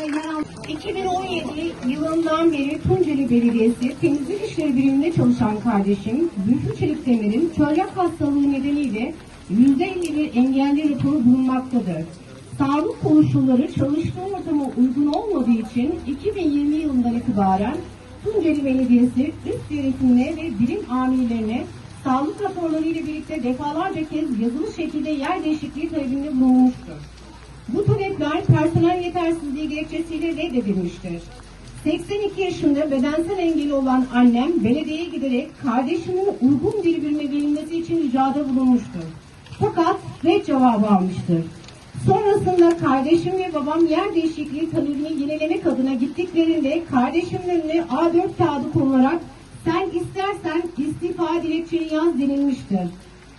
yer al- 2017 yılından beri Tunceli Belediyesi Temizlik İşleri Biriminde çalışan kardeşim Zülfü Çelik Demir'in çölyak hastalığı nedeniyle %51 engelli raporu bulunmaktadır. Sağlık koşulları çalıştığı ortama uygun olmadığı için 2020 yılından itibaren Tunceli Belediyesi üst yönetimine ve birim amirlerine sağlık raporları ile birlikte defalarca kez yazılı şekilde yer değişikliği talebinde bulunmuştur. Bu talepler personel yetersizliği gerekçesiyle reddedilmiştir. 82 yaşında bedensel engeli olan annem belediyeye giderek kardeşimin uygun bir birime verilmesi için ricada bulunmuştur. Fakat red cevabı almıştır. Sonrasında kardeşim ve babam yer değişikliği talebini yenilemek adına gittiklerinde kardeşimin önüne A4 kağıdı konularak sen istersen istifa dilekçeni yaz denilmiştir.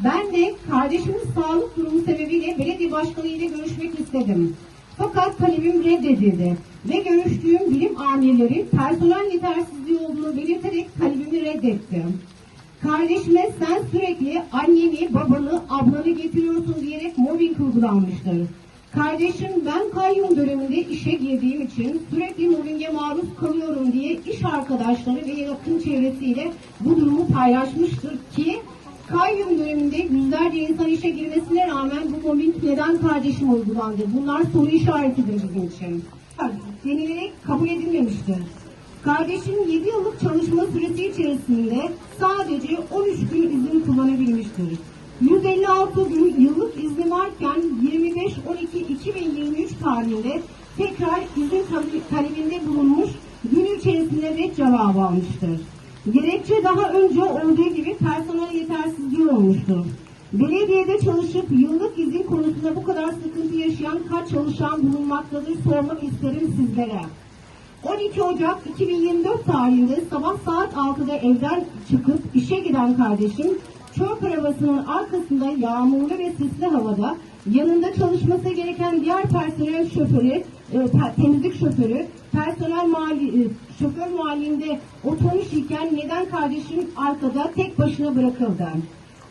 Ben de kardeşimin sağlık durumu sebebiyle belediye başkanı ile görüşmek istedim. Fakat talebim reddedildi ve görüştüğüm bilim amirleri personel yetersizliği olduğunu belirterek talebimi reddetti. Kardeşime sen sürekli anneni, babanı, ablanı getiriyorsun diyerek mobbing uygulanmıştır. Kardeşim ben kayyum döneminde işe girdiğim için sürekli mobbinge maruz kalıyorum diye iş arkadaşları ve yakın çevresiyle bu durumu paylaşmıştır kayyum döneminde yüzlerce insan işe girmesine rağmen bu mobbing neden kardeşime uygulandı? Bunlar soru işaretidir bizim için. Denilerek kabul edilmemiştir. Kardeşim 7 yıllık çalışma süresi içerisinde sadece 13 gün izin kullanabilmiştir. 156 gün yıllık izni varken 25-12-2023 tarihinde tekrar izin tale- talebinde bulunmuş gün içerisinde red cevabı almıştır. Gerekçe daha önce olduğu gibi personel yetersizliği olmuştur. Belediyede çalışıp yıllık izin konusunda bu kadar sıkıntı yaşayan kaç çalışan bulunmaktadır sormak isterim sizlere. 12 Ocak 2024 tarihinde sabah saat 6'da evden çıkıp işe giden kardeşim çöp arabasının arkasında yağmurlu ve sisli havada yanında çalışması gereken diğer personel şoförü, temizlik şoförü, personel mali, e, şoför muavininde oturmuş iken neden kardeşim arkada tek başına bırakıldı?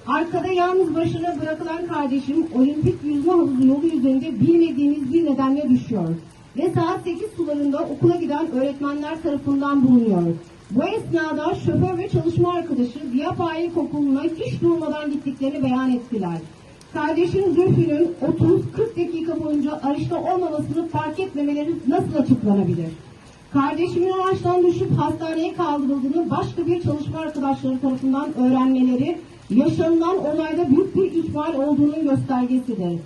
Arkada yalnız başına bırakılan kardeşim olimpik yüzme havuzu yolu üzerinde bilmediğimiz bir nedenle düşüyor. Ve saat 8 sularında okula giden öğretmenler tarafından bulunuyor. Bu esnada şoför ve çalışma arkadaşı Diyapa İlkokulu'na hiç durmadan gittiklerini beyan ettiler. Kardeşim Zülfü'nün 30-40 dakika boyunca arışta olmamasını fark etmemeleri nasıl açıklanabilir? Kardeşimin araçtan düşüp hastaneye kaldırıldığını başka bir çalışma arkadaşları tarafından öğrenmeleri yaşanılan olayda büyük bir ihmal olduğunun göstergesidir.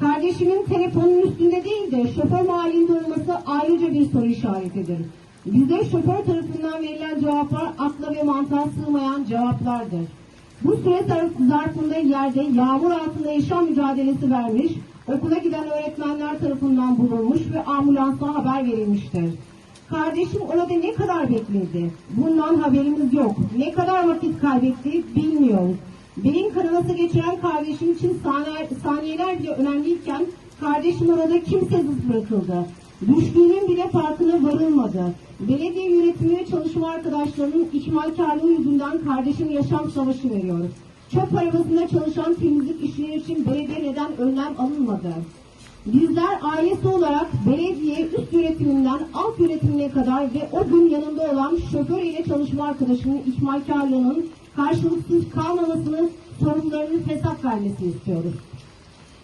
Kardeşimin telefonun üstünde değil de şoför mahallinde olması ayrıca bir soru işaretidir. Bize şoför tarafından verilen cevaplar akla ve mantığa sığmayan cevaplardır. Bu süre zar- zarfında yerde yağmur altında yaşam mücadelesi vermiş, okula giden öğretmenler tarafından bulunmuş ve ambulansa haber verilmiştir. Kardeşim orada ne kadar bekledi? Bundan haberimiz yok. Ne kadar vakit kaybetti bilmiyoruz. Beyin kanaması geçiren kardeşim için saniye- saniyeler bile önemliyken kardeşim orada kimsesiz bırakıldı. Düştüğünün bile farkına varılmadı. Belediye yönetimi ve çalışma arkadaşlarının ihmalkarlığı yüzünden kardeşim yaşam savaşı veriyor. Çöp arabasında çalışan temizlik işleri için belediye neden önlem alınmadı? Bizler ailesi olarak belediye üst yönetiminden alt yönetimine kadar ve o gün yanında olan şoför ile çalışma arkadaşının ihmalkarlığının karşılıksız kalmamasını, sorunlarının hesap vermesini istiyoruz.